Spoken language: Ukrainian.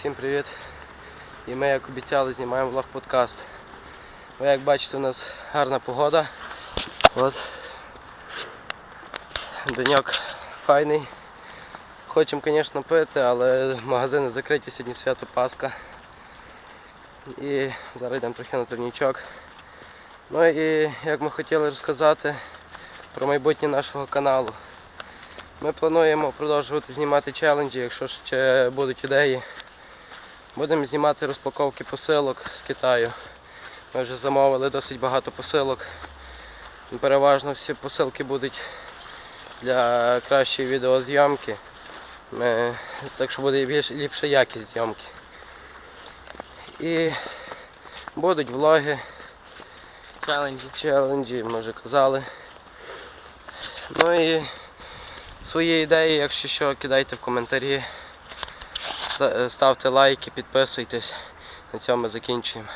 всім привіт! І ми, як обіцяли, знімаємо влог подкаст. Ви як бачите, у нас гарна погода. От. Деньок файний. Хочемо, звісно, пити, але магазини закриті сьогодні свято Пасха. І зараз йдемо трохи на турнічок. Ну і як ми хотіли розказати про майбутнє нашого каналу. Ми плануємо продовжувати знімати челенджі, якщо ще будуть ідеї. Будемо знімати розпаковки посилок з Китаю. Ми вже замовили досить багато посилок. Переважно всі посилки будуть для кращої відеозйомки. Так що буде більш ліпша якість зйомки. І будуть влоги, Челенджі. челенджі, ми вже казали. Ну і свої ідеї, якщо що, кидайте в коментарі. Ста- Ставте лайки, підписуйтесь. На цьому закінчуємо.